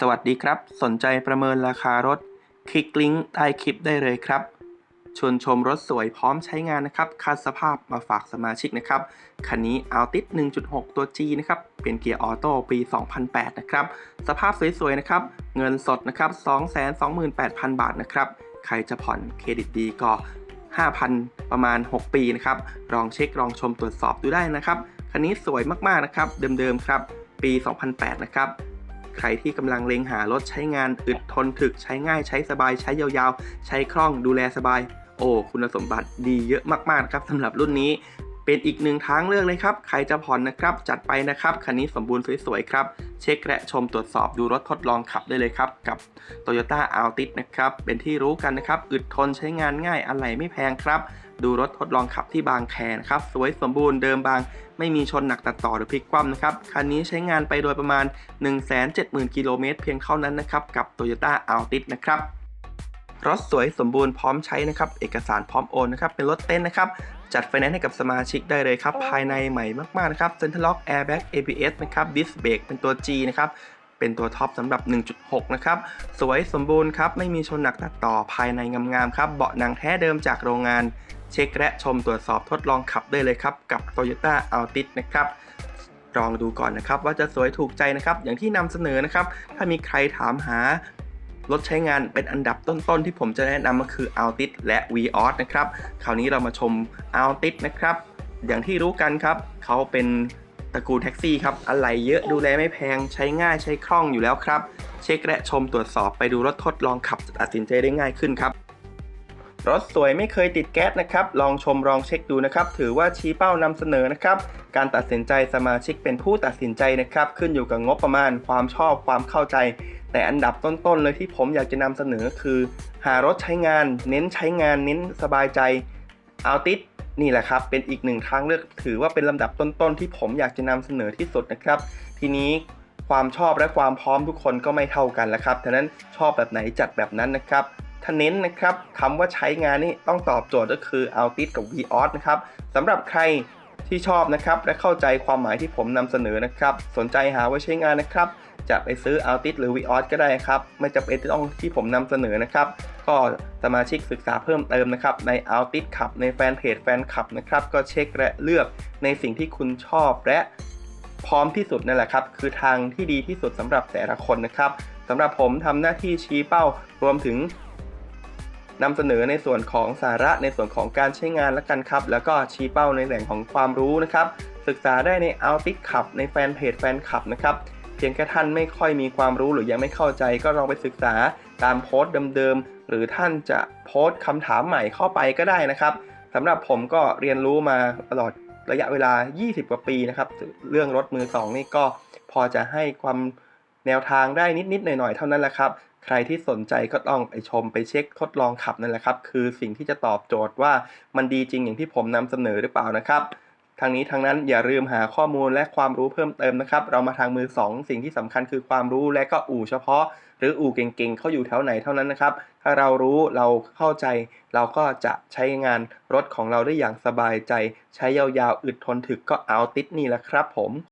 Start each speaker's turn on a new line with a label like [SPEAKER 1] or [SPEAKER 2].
[SPEAKER 1] สวัสดีครับ สนใจประเมินราคารถ คลิกลิงก์ใต้คลิปได้เลยครับ ชวนชมรถสวยพร้อมใช้งานนะครับคัดสภาพมาฝากสมาชิกนะครับ คันนี้ Altis 1.6 ตัว G นะครับ เป็นเกียร์ออโต้ปี 2008 นะครับ สภาพสวยๆ นะครับ เงินสดนะครับ 228,000 บาทนะครับ ใครจะผ่อนเครดิตดีก็ 5,000 ประมาณ 6 ปีนะครับ ลองเช็คลองชมตรวจสอบดูได้นะครับ คันนี้สวยมากๆ นะครับ เดิมๆ ครับ ปี 2008 นะครับ ใครที่กำลังเล็งหารถใช้งานอึดทนถึกใช้ง่ายใช้สบายใช้ยาวๆ ใช้คล่องดูแลสบาย โอ้ คุณสมบัติดีเยอะมากๆครับสำหรับรุ่นนี้ เป็นอีกหนึ่งทางเลือกเลยครับ ใครจะผ่อนนะครับ จัดไปนะครับ คันนี้สมบูรณ์สวยๆครับ เช็คและชมตรวจสอบดูรถทดลองขับได้เลยครับ กับ Toyota Altis นะครับ เป็นที่รู้กันนะครับ อึดทนใช้งานง่ายอะไรไม่แพงครับ ดูรถทดลองขับที่บางแคนะครับ สวยสมบูรณ์เดิมบาง ไม่มีชนหนักตัดต่อหรือพลิกคว่ำนะครับ คันนี้ใช้งานไปโดยประมาณ 170,000 กิโลเมตรเพียงเท่านั้นนะครับ กับ Toyota Altis นะครับ รถสวยสมบูรณ์พร้อมใช้นะครับ เอกสารพร้อมโอนนะครับ เป็นรถเต้นนะครับ จัดไฟแนนซ์ให้กับสมาชิกได้เลยครับ ภายในใหม่มากๆนะครับ Center Lock Airbag ABS นะครับ Disc Brake เป็นตัว G นะครับเป็นตัวท็อปสำหรับ 1.6 นะครับ สวยสมบูรณ์ครับ ไม่มีชนหนักตัดต่อภายในงามๆครับ เบาะหนังแท้เดิมจากโรงงาน เช็คและชมตรวจสอบทดลองขับได้เลยครับ กับ Toyota Altis นะครับ ลองดูก่อนนะครับว่าจะสวยถูกใจนะครับ อย่างที่นำเสนอนะครับ ถ้ามีใครถามหา รถใช้งานเป็นอันดับต้นๆ ที่ผมจะแนะนำก็คือ Altis และ Vios นะครับ คราวนี้เรามาชม Altis นะครับ อย่างที่รู้กันครับ เขาเป็นตระกูลแท็กซี่ครับอะไรเยอะดูแลไม่แพงใช้ง่ายใช้คล่องอยู่แล้วครับ เช็คและชมตรวจสอบไปดูรถทดลองขับตัดสินใจได้ง่ายขึ้นครับ รถสวยไม่เคยติดแก๊สนะครับ ลองชมลองเช็คดูนะครับ ถือว่าชี้เป้านำเสนอนะครับ การตัดสินใจสมาชิกเป็นผู้ตัดสินใจนะครับ ขึ้นอยู่กับงบประมาณ ความชอบความเข้าใจ แต่อันดับต้นๆเลยที่ผมอยากจะนำเสนอคือ หารถใช้งาน เน้นใช้งาน เน้นสบายใจเอาติดนี่แหละครับ เป็นอีกหนึ่งทางเลือก ถือว่าเป็นลำดับต้นๆที่ผมอยากจะนำเสนอที่สุดนะครับ ทีนี้ความชอบและความพร้อมทุกคนก็ไม่เท่ากันแล้วครับฉะนั้นชอบแบบไหนจัดแบบนั้นนะครับ ถ้าเน้นนะครับคำว่าใช้งานนี่ต้องตอบโจทย์ก็คือ Altis กับ Vios นะครับสำหรับใครที่ชอบนะครับและเข้าใจความหมายที่ผมนำเสนอนะครับ สนใจหาไว้ใช้งานนะครับ จะไปซื้อ Altis หรือ Vios ก็ได้ครับ ไม่จำเป็นต้องที่ผมนำเสนอนะครับ ก็สมาชิกศึกษาเพิ่มเติมนะครับ ใน Altis ขับในแฟนเพจแฟนคลับนะครับ ก็เช็คและเลือกในสิ่งที่คุณชอบและพร้อมที่สุดนั่นแหละครับ คือทางที่ดีที่สุดสำหรับแต่ละคนนะครับสำหรับผมทำหน้าที่ชี้เป้ารวมถึง นำเสนอในส่วนของสาระในส่วนของการใช้งานและกันครับ แล้วก็ชี้เป้าในแหล่งของความรู้นะครับ ศึกษาได้ใน Altis ขับในแฟนเพจแฟนคลับนะครับเพียงแค่ท่านไม่ค่อยมีความรู้หรือยังไม่เข้าใจก็ลองไปศึกษาตามโพสต์เดิมๆหรือท่านจะโพสต์คำถามใหม่เข้าไปก็ได้นะครับสำหรับผมก็เรียนรู้มาตลอดระยะเวลา 20 กว่าปีนะครับ เรื่องรถมือสองนี่ก็พอจะให้ความ แนวทางได้นิดๆหน่อยๆเท่านั้นแหละครับ ใครที่สนใจก็ต้องไปชมไปเช็คทดลองขับนั่นแหละครับ คือสิ่งที่จะตอบโจทย์ว่ามันดีจริงอย่างที่ผมนำเสนอหรือเปล่านะครับทางนี้ทางนั้นอย่าลืมหาข้อมูลและความรู้เพิ่มเติมนะครับ เรามาทางมือ 2 สิ่งที่สำคัญคือความรู้และก็อู่เฉพาะ หรืออู่เก่งๆเขาอยู่แถวไหนเท่านั้นนะครับ ถ้าเรารู้เราเข้าใจ เราก็จะใช้งานรถของเราได้อย่างสบายใจ ใช้ยาวๆ อึดทนถึกก็เอาติดนี่แหละครับผม